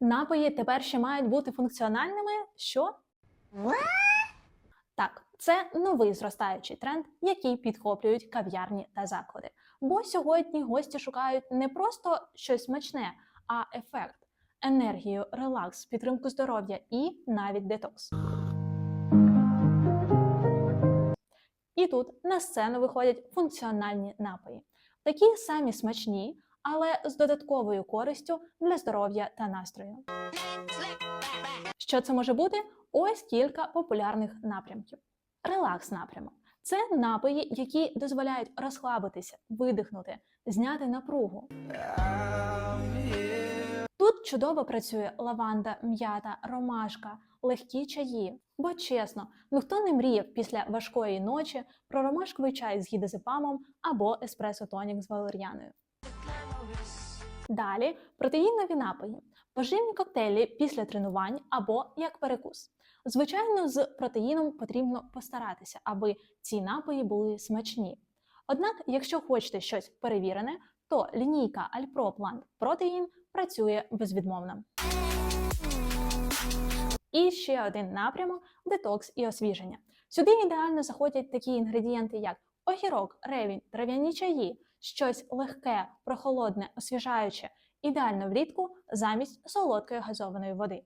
Напої тепер ще мають бути функціональними. Що? Так, це новий зростаючий тренд, який підхоплюють кав'ярні та заклади. Бо сьогодні гості шукають не просто щось смачне, а ефект, енергію, релакс, підтримку здоров'я і навіть детокс. І тут на сцену виходять функціональні напої, такі самі смачні, але з додатковою користю для здоров'я та настрою. Що це може бути? Ось кілька популярних напрямків. Релакс напрямок це напої, які дозволяють розслабитися, видихнути, зняти напругу. Тут чудово працює лаванда, м'ята, ромашка, легкі чаї. Бо чесно, ну хто не мріяв після важкої ночі про ромашковий чай з гідезепамом або еспресо тонік з валер'яною. Далі протеїнові напої, поживні коктейлі після тренувань або як перекус. Звичайно, з протеїном потрібно постаратися, аби ці напої були смачні. Однак, якщо хочете щось перевірене, то лінійка Alpro Plant Protein працює безвідмовно. І ще один напрямок детокс і освіження. Сюди ідеально заходять такі інгредієнти, як огірок, ревінь, трав'яні чаї, щось легке, прохолодне, освіжаюче, ідеально влітку замість солодкої газованої води.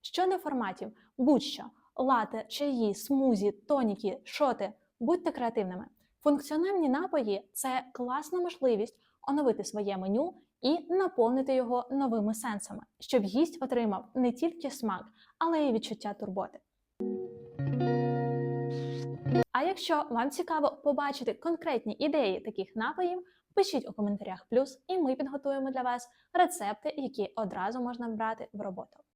Щодо форматів, будь-що лате, чаї, смузі, тоніки, шоти, будьте креативними. Функціональні напої це класна можливість оновити своє меню і наповнити його новими сенсами, щоб гість отримав не тільки смак, але й відчуття турботи. А якщо вам цікаво побачити конкретні ідеї таких напоїв, пишіть у коментарях плюс, і ми підготуємо для вас рецепти, які одразу можна брати в роботу.